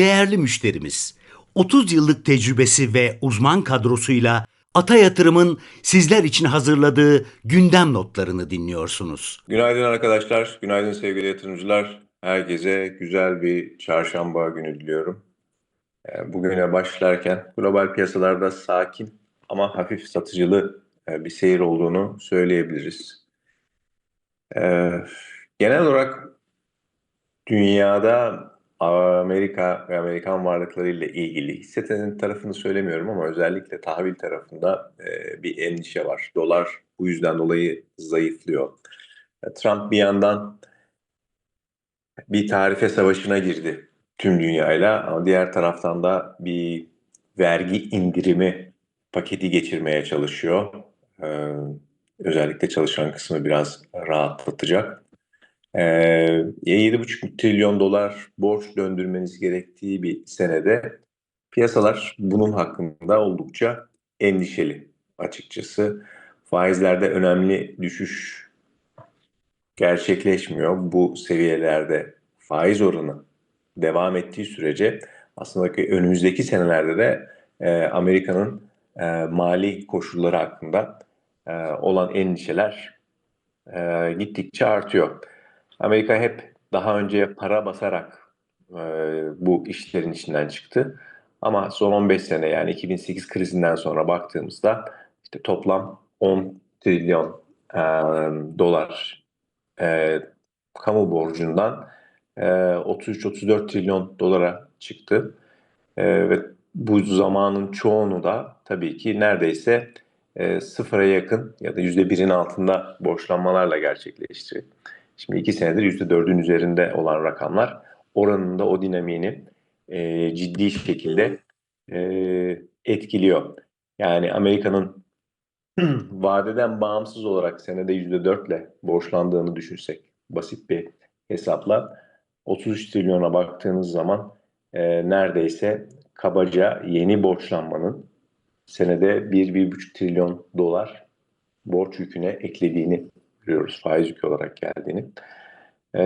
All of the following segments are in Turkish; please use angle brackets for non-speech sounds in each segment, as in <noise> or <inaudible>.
değerli müşterimiz. 30 yıllık tecrübesi ve uzman kadrosuyla Ata Yatırım'ın sizler için hazırladığı gündem notlarını dinliyorsunuz. Günaydın arkadaşlar, günaydın sevgili yatırımcılar. Herkese güzel bir çarşamba günü diliyorum. Ee, Bugüne başlarken global piyasalarda sakin ama hafif satıcılı e, bir seyir olduğunu söyleyebiliriz. Ee, Genel olarak dünyada Amerika ve Amerikan varlıklarıyla ilgili hisse senedi tarafını söylemiyorum ama özellikle tahvil tarafında e, bir endişe var. Dolar bu yüzden dolayı zayıflıyor. E, Trump bir yandan bir tarife savaşına girdi tüm dünyayla ama diğer taraftan da bir vergi indirimi paketi geçirmeye çalışıyor. Ee, özellikle çalışan kısmı biraz rahatlatacak. Ee, 7,5 trilyon dolar borç döndürmeniz gerektiği bir senede piyasalar bunun hakkında oldukça endişeli açıkçası. Faizlerde önemli düşüş gerçekleşmiyor. Bu seviyelerde faiz oranı devam ettiği sürece aslında ki önümüzdeki senelerde de e, Amerika'nın e, mali koşulları hakkında e, olan endişeler e, gittikçe artıyor. Amerika hep daha önce para basarak e, bu işlerin içinden çıktı. Ama son 15 sene yani 2008 krizinden sonra baktığımızda işte toplam 10 trilyon e, dolar e, kamu borcundan e, 33-34 trilyon dolara çıktı. E, ve bu zamanın çoğunu da tabii ki neredeyse e, sıfıra yakın ya da yüzde birin altında borçlanmalarla gerçekleşti. Şimdi iki senedir yüzde dördün üzerinde olan rakamlar oranında o dinamiğini e, ciddi şekilde e, etkiliyor. Yani Amerika'nın <clears throat> vadeden bağımsız olarak senede yüzde dörtle borçlandığını düşünsek basit bir hesapla 33 trilyona baktığınız zaman e, neredeyse kabaca yeni borçlanmanın senede 1-1,5 trilyon dolar borç yüküne eklediğini görüyoruz. Faiz yükü olarak geldiğini. E,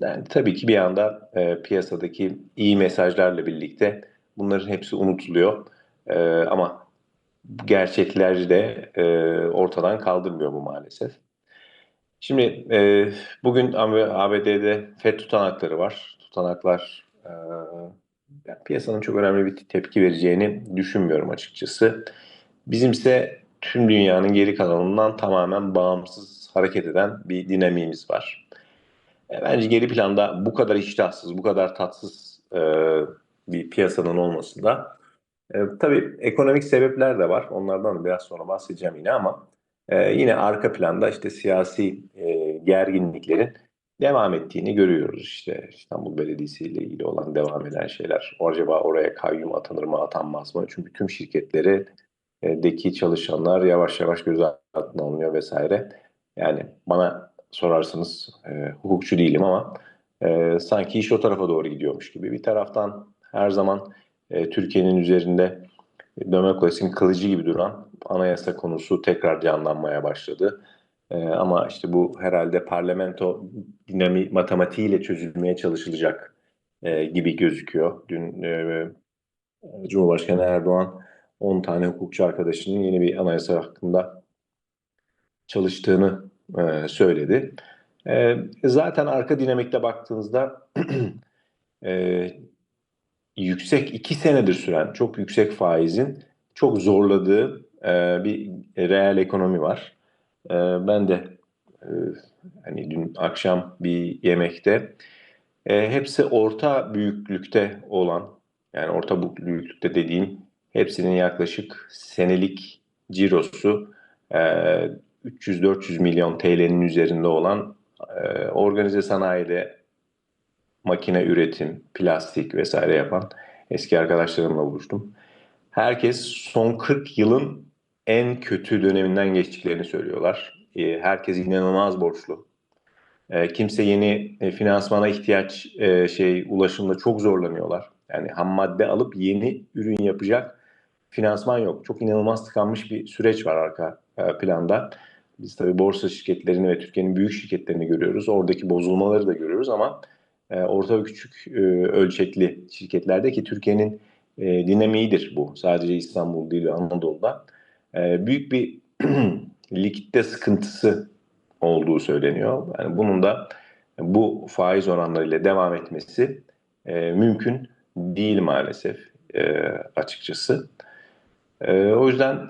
yani tabii ki bir anda e, piyasadaki iyi mesajlarla birlikte bunların hepsi unutuluyor. E, ama gerçekleri de e, ortadan kaldırmıyor bu maalesef. Şimdi e, bugün ABD'de FED tutanakları var. Tutanaklar e, piyasanın çok önemli bir tepki vereceğini düşünmüyorum açıkçası. Bizimse tüm dünyanın geri kalanından tamamen bağımsız hareket eden bir dinamiğimiz var. E, bence geri planda bu kadar iştahsız, bu kadar tatsız e, bir piyasanın olmasında e, tabii ekonomik sebepler de var. Onlardan biraz sonra bahsedeceğim yine ama e, yine arka planda işte siyasi e, gerginliklerin devam ettiğini görüyoruz. İşte İstanbul Belediyesi ile ilgili olan devam eden şeyler. Acaba oraya kayyum atanır mı atanmaz mı? Çünkü tüm şirketleri deki çalışanlar yavaş yavaş göz altına alınıyor vesaire. Yani bana sorarsanız e, hukukçu değilim ama e, sanki iş o tarafa doğru gidiyormuş gibi. Bir taraftan her zaman e, Türkiye'nin üzerinde Demokrasinin kılıcı gibi duran anayasa konusu tekrar canlanmaya başladı. E, ama işte bu herhalde parlamento dinami matematiğiyle çözülmeye çalışılacak e, gibi gözüküyor. Dün e, Cumhurbaşkanı Erdoğan 10 tane hukukçu arkadaşının yeni bir anayasa hakkında çalıştığını e, söyledi. E, zaten arka dinamikte baktığınızda <clears throat> e, yüksek iki senedir süren çok yüksek faizin çok zorladığı e, bir reel ekonomi var. E, ben de e, hani dün akşam bir yemekte e, hepsi orta büyüklükte olan yani orta büyüklükte dediğim hepsinin yaklaşık senelik cirosu e, 300-400 milyon TL'nin üzerinde olan e, organize sanayide makine üretim, plastik vesaire yapan eski arkadaşlarımla buluştum. Herkes son 40 yılın en kötü döneminden geçtiklerini söylüyorlar. Ee, herkes inanılmaz borçlu. Kimse yeni e, finansmana ihtiyaç e, şey ulaşımda çok zorlanıyorlar. Yani ham madde alıp yeni ürün yapacak finansman yok. Çok inanılmaz tıkanmış bir süreç var arka e, planda. Biz tabii borsa şirketlerini ve Türkiye'nin büyük şirketlerini görüyoruz. Oradaki bozulmaları da görüyoruz ama e, orta ve küçük e, ölçekli şirketlerde ki Türkiye'nin e, dinamiğidir bu. Sadece İstanbul değil ve Anadolu'da. Büyük bir <clears throat> likitte sıkıntısı olduğu söyleniyor. Yani bunun da bu faiz oranlarıyla devam etmesi e, mümkün değil maalesef e, açıkçası. E, o yüzden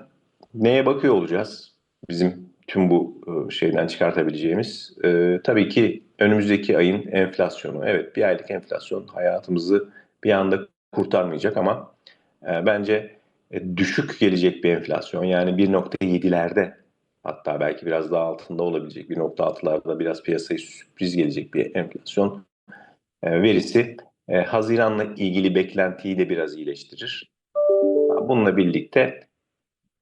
neye bakıyor olacağız? Bizim tüm bu e, şeyden çıkartabileceğimiz. E, tabii ki önümüzdeki ayın enflasyonu. Evet bir aylık enflasyon hayatımızı bir anda kurtarmayacak ama e, bence e, düşük gelecek bir enflasyon. Yani 1.7'lerde hatta belki biraz daha altında olabilecek 1.6'larda biraz piyasaya sürpriz gelecek bir enflasyon e, verisi Haziran'la ilgili beklentiyi de biraz iyileştirir. Bununla birlikte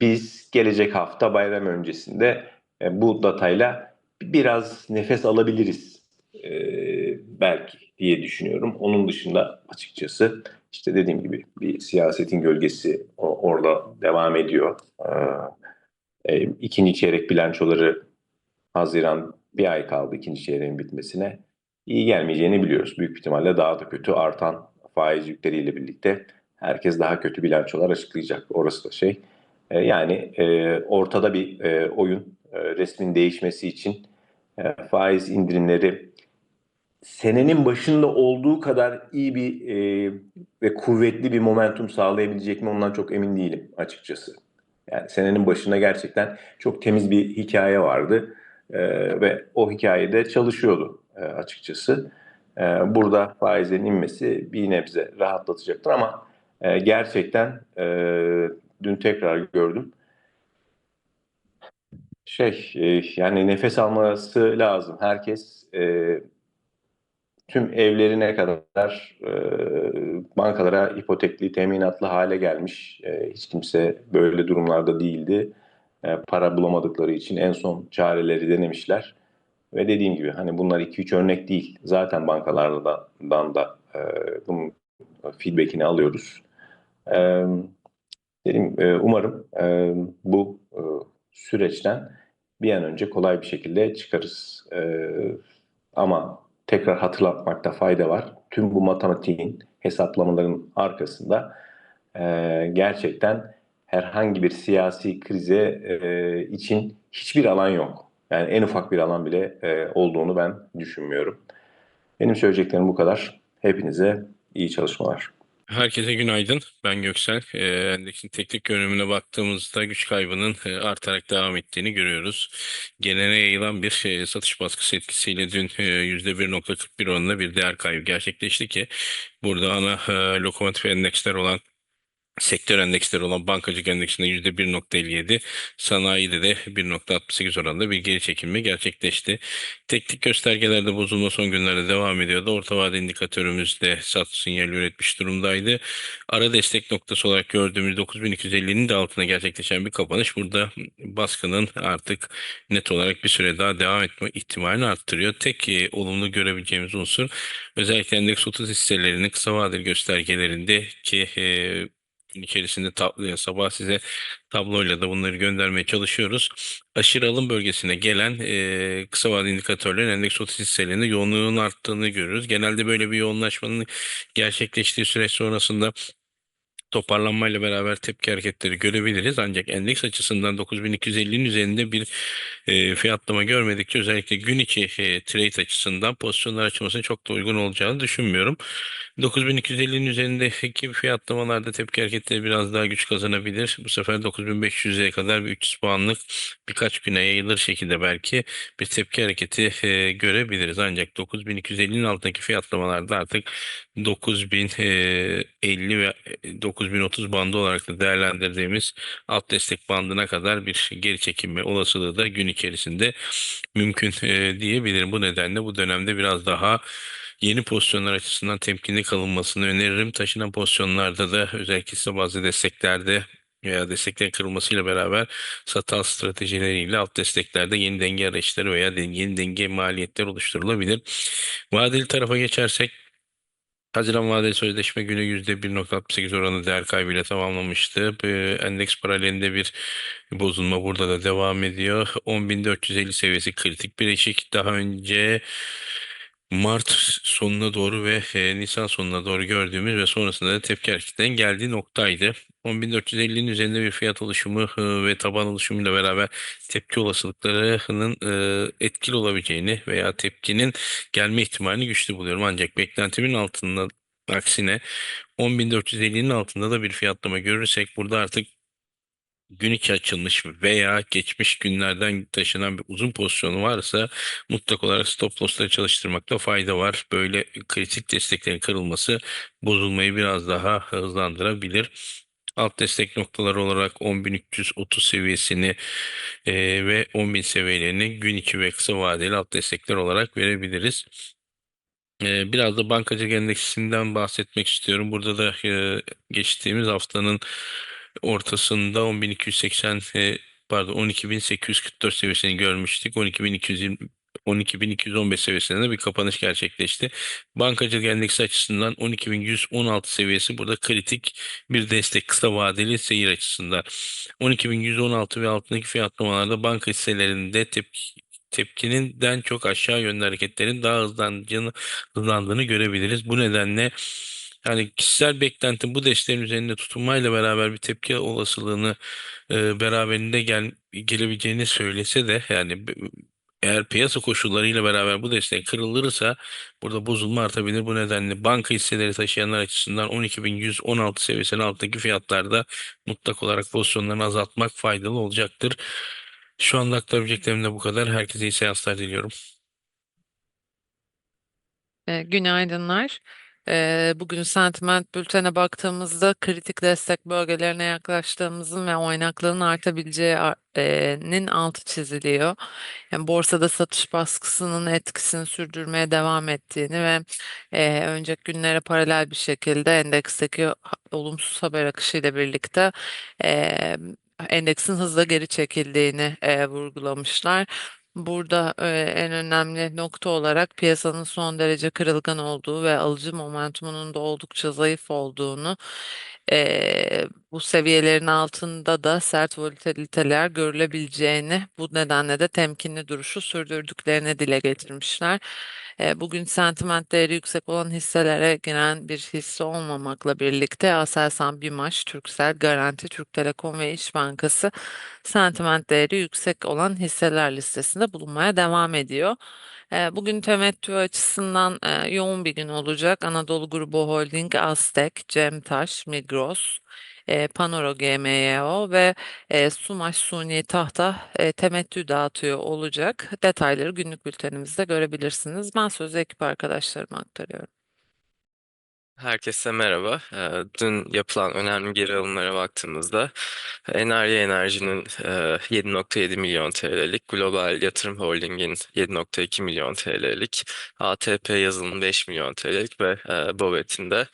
biz gelecek hafta bayram öncesinde e, bu datayla biraz nefes alabiliriz e, belki diye düşünüyorum. Onun dışında açıkçası işte dediğim gibi bir siyasetin gölgesi orada devam ediyor. E, e, ikinci çeyrek bilançoları Haziran bir ay kaldı ikinci çeyreğin bitmesine. İyi gelmeyeceğini biliyoruz. Büyük ihtimalle daha da kötü artan faiz yükleriyle birlikte herkes daha kötü bilançolar açıklayacak. Orası da şey. E, yani e, ortada bir e, oyun resmin değişmesi için faiz indirimleri senenin başında olduğu kadar iyi bir ve kuvvetli bir momentum sağlayabilecek mi ondan çok emin değilim açıkçası. Yani senenin başında gerçekten çok temiz bir hikaye vardı ve o hikayede çalışıyordu açıkçası. Burada faizlerin inmesi bir nebze rahatlatacaktır ama e, gerçekten e, dün tekrar gördüm. Şey e, yani nefes alması lazım. Herkes e, tüm evlerine kadar e, bankalara ipotekli, teminatlı hale gelmiş. E, hiç kimse böyle durumlarda değildi. E, para bulamadıkları için en son çareleri denemişler. Ve dediğim gibi hani bunlar 2-3 örnek değil. Zaten bankalardan da e, bunun feedbackini alıyoruz. E, dedim, e, umarım e, bu e, süreçten bir an önce kolay bir şekilde çıkarız. E, ama tekrar hatırlatmakta fayda var. Tüm bu matematiğin, hesaplamaların arkasında e, gerçekten herhangi bir siyasi krize e, için hiçbir alan yok. Yani en ufak bir alan bile e, olduğunu ben düşünmüyorum. Benim söyleyeceklerim bu kadar. Hepinize iyi çalışmalar. Herkese günaydın. Ben Göksel. Ee, Endeksin teknik görünümüne baktığımızda güç kaybının e, artarak devam ettiğini görüyoruz. Gelene yayılan bir e, satış baskısı etkisiyle dün e, %1.41 oranında bir değer kaybı gerçekleşti ki burada ana e, lokomotif endeksler olan Sektör endeksleri olan bankacılık endeksinde %1.57, sanayide de 1.68 oranında bir geri çekilme gerçekleşti. Teknik göstergelerde bozulma son günlerde devam ediyordu. Orta vade indikatörümüzde sat sinyali üretmiş durumdaydı. Ara destek noktası olarak gördüğümüz 9250'nin de altına gerçekleşen bir kapanış burada baskının artık net olarak bir süre daha devam etme ihtimalini arttırıyor. Tek e, olumlu görebileceğimiz unsur özellikle endeks 30 hisselerinin kısa vadeli göstergelerinde ki e, gün içerisinde tabloya sabah size tabloyla da bunları göndermeye çalışıyoruz. Aşırı alım bölgesine gelen e, kısa vadeli indikatörlerin endeks 30 hisselerinde yoğunluğun arttığını görüyoruz. Genelde böyle bir yoğunlaşmanın gerçekleştiği süreç sonrasında toparlanmayla beraber tepki hareketleri görebiliriz. Ancak endeks açısından 9250'nin üzerinde bir e, fiyatlama görmedikçe özellikle gün içi e, trade açısından pozisyonlar açılmasının çok da uygun olacağını düşünmüyorum. 9250'nin üzerindeki fiyatlamalarda tepki hareketleri biraz daha güç kazanabilir. Bu sefer 9500'e kadar bir 300 puanlık birkaç güne yayılır şekilde belki bir tepki hareketi e, görebiliriz. Ancak 9250'nin altındaki fiyatlamalarda artık 9050 ve 9030 bandı olarak da değerlendirdiğimiz alt destek bandına kadar bir geri çekilme olasılığı da gün içerisinde mümkün e, diyebilirim. Bu nedenle bu dönemde biraz daha yeni pozisyonlar açısından temkinli kalınmasını öneririm. Taşınan pozisyonlarda da özellikle bazı desteklerde veya desteklerin kırılmasıyla beraber satal stratejileriyle alt desteklerde yeni denge arayışları veya yeni denge maliyetler oluşturulabilir. Vadeli tarafa geçersek Haziran vadeli sözleşme günü %1.68 oranı değer kaybıyla tamamlamıştı. Endeks paralelinde bir bozulma burada da devam ediyor. 10.450 seviyesi kritik bir eşik. Daha önce Mart sonuna doğru ve e, Nisan sonuna doğru gördüğümüz ve sonrasında da tepki hareketlerinin geldiği noktaydı. 10.450'nin üzerinde bir fiyat oluşumu ve taban oluşumuyla beraber tepki olasılıklarının e, etkili olabileceğini veya tepkinin gelme ihtimalini güçlü buluyorum. Ancak beklentimin altında aksine 10.450'nin altında da bir fiyatlama görürsek burada artık gün içi açılmış veya geçmiş günlerden taşınan bir uzun pozisyonu varsa mutlak olarak stop loss'ları çalıştırmakta fayda var. Böyle kritik desteklerin kırılması bozulmayı biraz daha hızlandırabilir. Alt destek noktaları olarak 10.330 seviyesini e, ve 10.000 seviyelerini gün içi ve kısa vadeli alt destekler olarak verebiliriz. E, biraz da bankacılık endeksinden bahsetmek istiyorum. Burada da e, geçtiğimiz haftanın ortasında 10.280 e, pardon 12.844 seviyesini görmüştük. 12.220 12.215 seviyesinde de bir kapanış gerçekleşti. Bankacılık endeksi açısından 12.116 seviyesi burada kritik bir destek kısa vadeli seyir açısından. 12.116 ve altındaki fiyatlamalarda banka hisselerinde tepki tepkininden çok aşağı yönlü hareketlerin daha hızlandığını, hızlandığını görebiliriz. Bu nedenle yani kişisel beklentim bu desteğin üzerinde tutunmayla beraber bir tepki olasılığını e, beraberinde gel, gelebileceğini söylese de yani eğer piyasa koşullarıyla beraber bu destek kırılırsa burada bozulma artabilir. Bu nedenle banka hisseleri taşıyanlar açısından 12.116 seviyesinin altındaki fiyatlarda mutlak olarak pozisyonlarını azaltmak faydalı olacaktır. Şu anda aktarabileceklerim de bu kadar. Herkese iyi seanslar diliyorum. E, Günaydınlar. Bugün sentiment bültene baktığımızda kritik destek bölgelerine yaklaştığımızın ve oynaklığın artabileceğinin altı çiziliyor. Yani borsada satış baskısının etkisini sürdürmeye devam ettiğini ve önceki günlere paralel bir şekilde endeksteki olumsuz haber akışıyla birlikte endeksin hızla geri çekildiğini vurgulamışlar. Burada en önemli nokta olarak piyasanın son derece kırılgan olduğu ve alıcı momentumunun da oldukça zayıf olduğunu, e, bu seviyelerin altında da sert volatiliteler görülebileceğini, bu nedenle de temkinli duruşu sürdürdüklerini dile getirmişler. E, bugün sentiment değeri yüksek olan hisselere giren bir hisse olmamakla birlikte Aselsan, BİMAŞ, Turkcell, Garanti, Türk Telekom ve İş Bankası sentiment değeri yüksek olan hisseler listesinde bulunmaya devam ediyor. E, Bugün temettü açısından e, yoğun bir gün olacak. Anadolu Grubu Holding, Aztek, Cemtaş, Migros, e, Panoro GMYO ve e, Sumaş Suni Tahta temettü dağıtıyor olacak. Detayları günlük bültenimizde görebilirsiniz. Ben sözü ekip arkadaşlarıma aktarıyorum. Herkese merhaba. Ee, Dün yapılan önemli geri alımlara baktığımızda Enerji Enerji'nin e, 7.7 milyon TL'lik, Global Yatırım Holding'in 7.2 milyon TL'lik, ATP Yazılım 5 milyon TL'lik ve e, Bovet'in de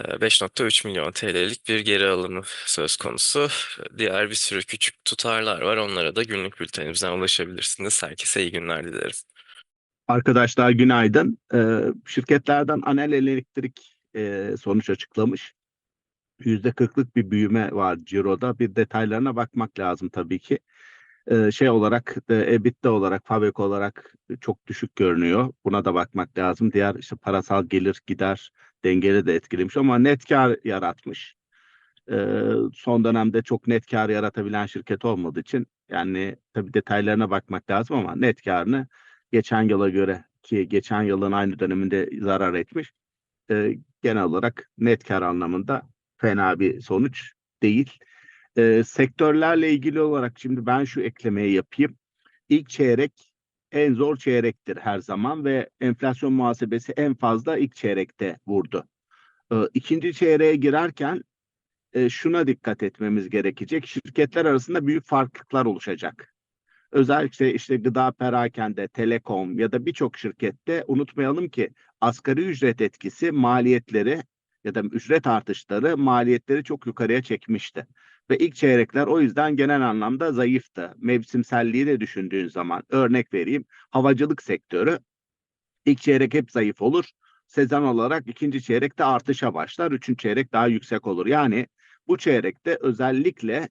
e, 5.3 milyon TL'lik bir geri alımı söz konusu. Diğer bir sürü küçük tutarlar var. Onlara da günlük bültenimizden ulaşabilirsiniz. Herkese iyi günler dilerim. Arkadaşlar günaydın. Ee, şirketlerden Anel Elektrik e, sonuç açıklamış. Yüzde kırklık bir büyüme var Ciro'da. Bir detaylarına bakmak lazım tabii ki. Ee, şey olarak, e, EBITDA olarak, fabrik olarak çok düşük görünüyor. Buna da bakmak lazım. Diğer işte parasal gelir gider dengeli de etkilemiş ama net kar yaratmış. Ee, son dönemde çok net kar yaratabilen şirket olmadığı için yani tabii detaylarına bakmak lazım ama net karını geçen yıla göre ki geçen yılın aynı döneminde zarar etmiş. e, genel olarak net kar anlamında fena bir sonuç değil. E, sektörlerle ilgili olarak şimdi ben şu eklemeyi yapayım. İlk çeyrek en zor çeyrektir her zaman ve enflasyon muhasebesi en fazla ilk çeyrekte vurdu. E, ikinci çeyreğe girerken e, şuna dikkat etmemiz gerekecek. Şirketler arasında büyük farklılıklar oluşacak özellikle işte gıda perakende, telekom ya da birçok şirkette unutmayalım ki asgari ücret etkisi maliyetleri ya da ücret artışları maliyetleri çok yukarıya çekmişti. Ve ilk çeyrekler o yüzden genel anlamda zayıftı. Mevsimselliği de düşündüğün zaman örnek vereyim havacılık sektörü ilk çeyrek hep zayıf olur. Sezon olarak ikinci çeyrekte artışa başlar. Üçüncü çeyrek daha yüksek olur. Yani bu çeyrekte özellikle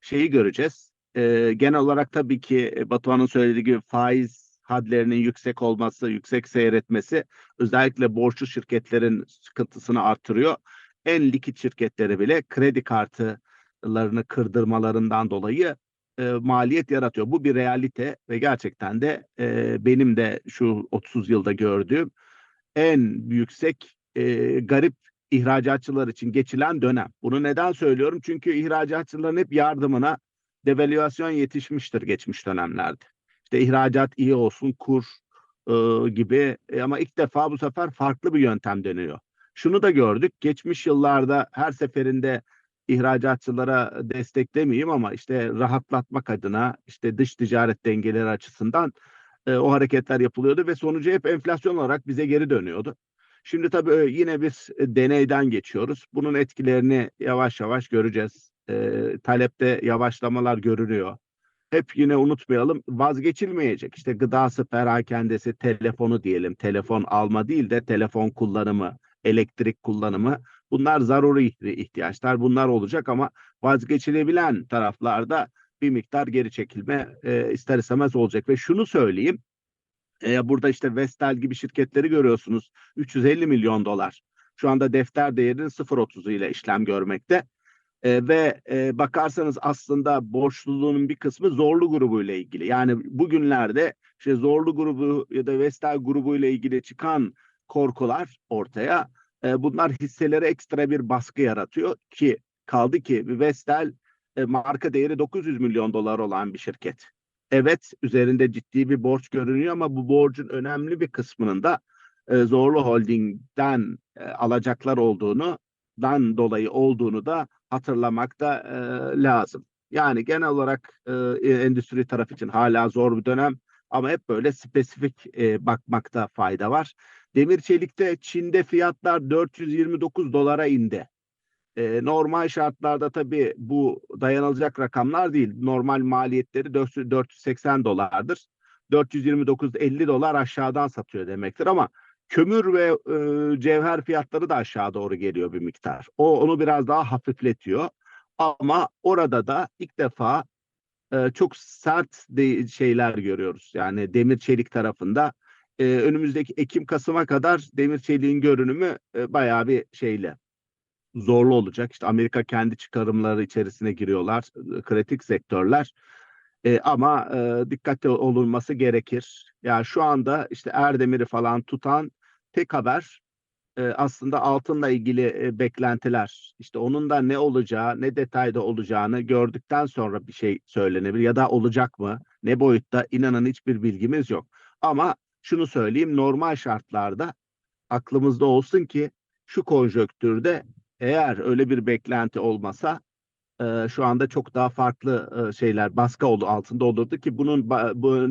şeyi göreceğiz. Ee, genel olarak tabii ki e, Batuhan'ın söylediği gibi faiz hadlerinin yüksek olması, yüksek seyretmesi özellikle borçlu şirketlerin sıkıntısını artırıyor. En likit şirketleri bile kredi kartlarını kırdırmalarından dolayı e, maliyet yaratıyor. Bu bir realite ve gerçekten de e, benim de şu 30 yılda gördüğüm en yüksek e, garip ihracatçılar için geçilen dönem. Bunu neden söylüyorum? Çünkü ihracatçıların hep yardımına devalüasyon yetişmiştir geçmiş dönemlerde. İşte ihracat iyi olsun, kur e, gibi E, ama ilk defa bu sefer farklı bir yöntem deniyor. Şunu da gördük. Geçmiş yıllarda her seferinde ihracatçılara destek demeyeyim ama işte rahatlatmak adına işte dış ticaret dengeleri açısından e, o hareketler yapılıyordu ve sonucu hep enflasyon olarak bize geri dönüyordu. Şimdi tabii e, yine biz e, deneyden geçiyoruz. Bunun etkilerini yavaş yavaş göreceğiz. E, talepte yavaşlamalar görülüyor. Hep yine unutmayalım vazgeçilmeyecek. İşte gıdası, perakendesi, telefonu diyelim. Telefon alma değil de telefon kullanımı, elektrik kullanımı. Bunlar zaruri ihtiyaçlar. Bunlar olacak ama vazgeçilebilen taraflarda bir miktar geri çekilme e, ister istemez olacak. Ve şunu söyleyeyim. E, burada işte Vestel gibi şirketleri görüyorsunuz. 350 milyon dolar. Şu anda defter değerinin 0.30 ile işlem görmekte. E, ve e, bakarsanız aslında borçluluğunun bir kısmı Zorlu grubu ile ilgili. Yani bugünlerde işte Zorlu grubu ya da Vestel grubu ile ilgili çıkan korkular ortaya. E, bunlar hisselere ekstra bir baskı yaratıyor ki kaldı ki Vestel e, marka değeri 900 milyon dolar olan bir şirket. Evet üzerinde ciddi bir borç görünüyor ama bu borcun önemli bir kısmının da e, Zorlu Holding'den e, alacaklar olduğunu dan dolayı olduğunu da hatırlamak da e, lazım. Yani genel olarak e, endüstri tarafı için hala zor bir dönem ama hep böyle spesifik e, bakmakta fayda var. Demir çelikte Çin'de fiyatlar 429 dolara indi. E, normal şartlarda tabii bu dayanılacak rakamlar değil. Normal maliyetleri 400, 480 dolardır. 429 50 dolar aşağıdan satıyor demektir ama kömür ve e, cevher fiyatları da aşağı doğru geliyor bir miktar. O onu biraz daha hafifletiyor. Ama orada da ilk defa e, çok sert de, şeyler görüyoruz. Yani demir çelik tarafında e, önümüzdeki Ekim Kasım'a kadar demir çeliğin görünümü e, bayağı bir şeyle zorlu olacak. İşte Amerika kendi çıkarımları içerisine giriyorlar. e, Kritik sektörler. E, ama e, dikkatli olunması gerekir. Yani şu anda işte Erdemir'i falan tutan tek haber e, aslında altınla ilgili e, beklentiler. İşte onun da ne olacağı, ne detayda olacağını gördükten sonra bir şey söylenebilir ya da olacak mı? Ne boyutta? inanın hiçbir bilgimiz yok. Ama şunu söyleyeyim normal şartlarda aklımızda olsun ki şu konjöktürde eğer öyle bir beklenti olmasa e, şu anda çok daha farklı e, şeyler baskı oldu altında olurdu ki bunun ba- bu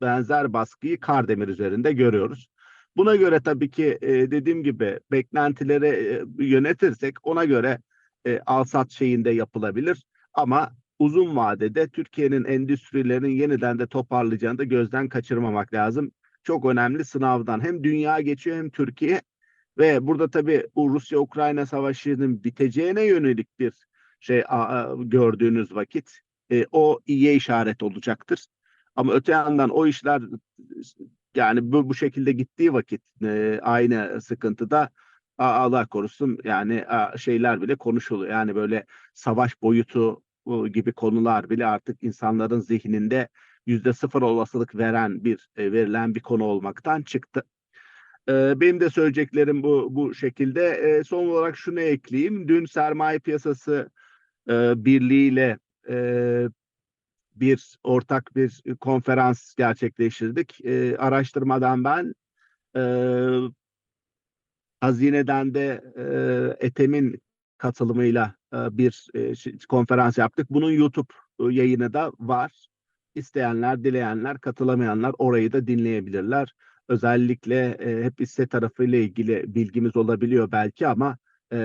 benzer baskıyı Kardemir üzerinde görüyoruz. Buna göre tabii ki e, dediğim gibi beklentileri e, yönetirsek ona göre e, alsat şeyinde yapılabilir ama uzun vadede Türkiye'nin endüstrilerinin yeniden de toparlayacağını da gözden kaçırmamak lazım. Çok önemli sınavdan hem dünya geçiyor hem Türkiye ve burada tabii Rusya-Ukrayna savaşının biteceğine yönelik bir şey a, gördüğünüz vakit e, o iyiye işaret olacaktır. Ama öte yandan o işler yani bu, bu şekilde gittiği vakit e, aynı sıkıntıda a, Allah korusun yani a, şeyler bile konuşuluyor. Yani böyle savaş boyutu o gibi konular bile artık insanların zihninde yüzde sıfır olasılık veren bir e, verilen bir konu olmaktan çıktı. E, benim de söyleyeceklerim bu bu şekilde. E, son olarak şunu ekleyeyim. Dün sermaye piyasası e, birliğiyle e, bir ortak bir konferans gerçekleştirdik. E, araştırmadan ben e, Hazine'den de e, Etem'in katılımıyla e, bir e, konferans yaptık. Bunun YouTube yayını da var. İsteyenler, dileyenler, katılamayanlar orayı da dinleyebilirler. Özellikle e, hep hisse tarafıyla ilgili bilgimiz olabiliyor belki ama e,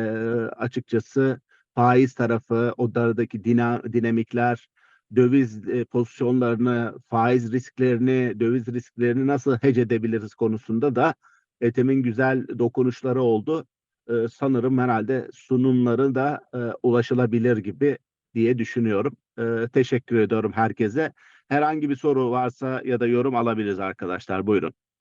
açıkçası faiz tarafı, oradaki dina, dinamikler, döviz e, pozisyonlarını, faiz risklerini, döviz risklerini nasıl hedge edebiliriz konusunda da Ethem'in güzel dokunuşları oldu. E, sanırım herhalde sunumları da e, ulaşılabilir gibi diye düşünüyorum. E, teşekkür ediyorum herkese. Herhangi bir soru varsa ya da yorum alabiliriz arkadaşlar. Buyurun.